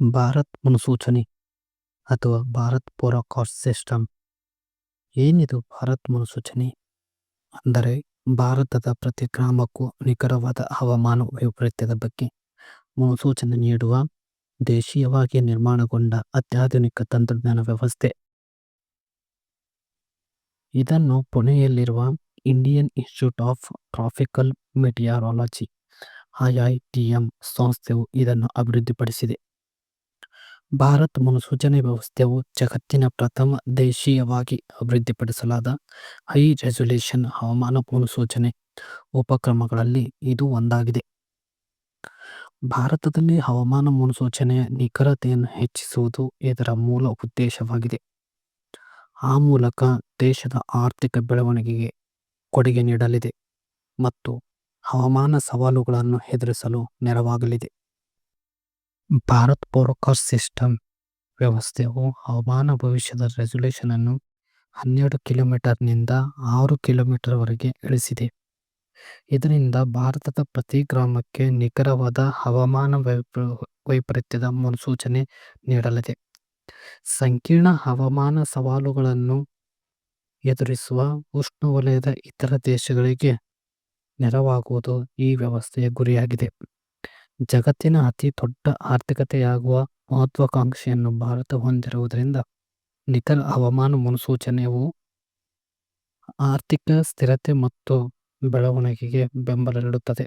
ಭಾರತ್ ಮುನ್ಸೂಚನೆ ಅಥವಾ Bharat forecast system. ಏನಿದು ಭಾರತ್ ಮುನ್ಸೂಚನೆ? ಅಂದರೆ ಭಾರತದ ಪ್ರತಿ ಗ್ರಾಮಕ್ಕೂ ನಿಖರವಾದ ಹವಾಮಾನ ವೈಪರೀತ್ಯದ ಬಗ್ಗೆ. ಮುನ್ಸೂಚನೆ ನೀಡುವ ದೇಶೀಯವಾಗಿ ನಿರ್ಮಾಣಗೊಂಡ ಅತ್ಯಾಧುನಿಕ ತಂತ್ರಜ್ಞಾನ ವ್ಯವಸ್ಥೆ. ಇದನ್ನು ಪುಣೆಯಲ್ಲಿರುವ Indian Institute of Tropical Meteorology IITM ಸಂಸ್ಥೆಯು ಇದನ್ನು ಅಭಿವೃದ್ಧಿಪಡಿಸಿದೆ. ಭಾರತ್ ಮುನ್ಸೂಚನೆ ವ್ಯವಸ್ಥೆಯು ಜಗತ್ತಿನ ಪ್ರಥಮ ದೇಶೀಯವಾಗಿ ಅಭಿವೃದ್ಧಿಪಡಿಸಲಾದ ಹೈ ರೆಸಲ್ಯೂಷನ್ ಹವಾಮಾನ ಮುನ್ಸೂಚನೆ ಉಪಕ್ರಮಗಳಲ್ಲಿ ಇದು ಒಂದಾಗಿದೆ. ಭಾರತದಲ್ಲಿ ಹವಾಮಾನ ಮುನ್ಸೂಚನೆಯ ನಿಖರತೆಯನ್ನು ಹೆಚ್ಚಿಸುವುದು ಇದರ ಮೂಲ ಉದ್ದೇಶವಾಗಿದೆ. ಆ ಮೂಲಕ ದೇಶದ ಆರ್ಥಿಕ ಬೆಳವಣಿಗೆಗೆ ಕೊಡುಗೆ ನೀಡಲಿದೆ ಮತ್ತು ಹವಾಮಾನ ಸವಾಲುಗಳನ್ನು ಎದುರಿಸಲು ನೆರವಾಗಲಿದೆ. ಭಾರತ್ ಪೋರ್ಕರ್ ಸಿಸ್ಟಮ್ ವ್ಯವಸ್ಥೆಯು ಹವಾಮಾನ ಭವಿಷ್ಯದ ರೆಸಲ್ಯೂಷನ್ ಅನ್ನು ಹನ್ನೆರಡು ಕಿಲೋಮೀಟರ್ನಿಂದ ಆರು ಕಿಲೋಮೀಟರ್ವರೆಗೆ ಇಳಿಸಿದೆ. ಇದರಿಂದ ಭಾರತದ ಪ್ರತಿ ಗ್ರಾಮಕ್ಕೆ ನಿಖರವಾದ ಹವಾಮಾನ ವೈಪರೀತ್ಯದ ಮುನ್ಸೂಚನೆ ನೀಡಲಿದೆ. ಸಂಕೀರ್ಣ ಹವಾಮಾನ ಸವಾಲುಗಳನ್ನು ಎದುರಿಸುವ ಉಷ್ಣವಲಯದ ಇತರ ದೇಶಗಳಿಗೆ ನೆರವಾಗುವುದು ಈ ವ್ಯವಸ್ಥೆಯ ಗುರಿಯಾಗಿದೆ. ಜಗತ್ತಿನ ಅತಿ ದೊಡ್ಡ ಆರ್ಥಿಕತೆಯಾಗುವ ಮಹತ್ವಾಕಾಂಕ್ಷೆಯನ್ನು ಭಾರತ ಹೊಂದಿರುವುದರಿಂದ ನಿಖರ ಹವಾಮಾನ ಮುನ್ಸೂಚನೆಯು ಆರ್ಥಿಕ ಸ್ಥಿರತೆ ಮತ್ತು ಬೆಳವಣಿಗೆಗೆ ಬೆಂಬಲ ನೀಡುತ್ತದೆ.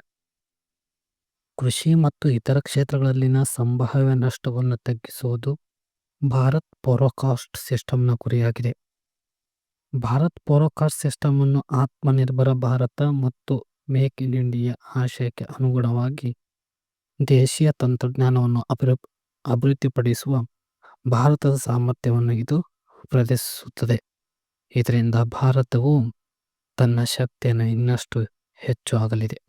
ಕೃಷಿ ಮತ್ತು ಇತರ ಕ್ಷೇತ್ರಗಳಲ್ಲಿನ ಸಂಭಾವ್ಯ ನಷ್ಟವನ್ನು ತಗ್ಗಿಸುವುದು ಭಾರತ್ ಸಿಸ್ಟಮ್ ಸಿಸ್ಟಮ್ನ ಗುರಿಯಾಗಿದೆ. ಭಾರತ್ ಫೋರಕಾಸ್ಟ್ ಸಿಸ್ಟಮ್ ಅನ್ನು ಆತ್ಮನಿರ್ಭರ ಭಾರತ ಮತ್ತು ಮೇಕ್ ಇನ್ ಇಂಡಿಯಾ ಆಶಯಕ್ಕೆ ಅನುಗುಣವಾಗಿ ದೇಶೀಯ ತಂತ್ರಜ್ಞಾನವನ್ನು ಅಭಿವೃ, ಅಭಿವೃದ್ಧಿಪಡಿಸುವ ಭಾರತದ ಸಾಮರ್ಥ್ಯವನ್ನು ಇದು ಪ್ರದರ್ಶಿಸುತ್ತದೆ. ಇದರಿಂದ ಭಾರತವು ತನ್ನ ಶಕ್ತಿಯನ್ನು ಇನ್ನಷ್ಟು ಹೆಚ್ಚು ಆಗಲಿದೆ.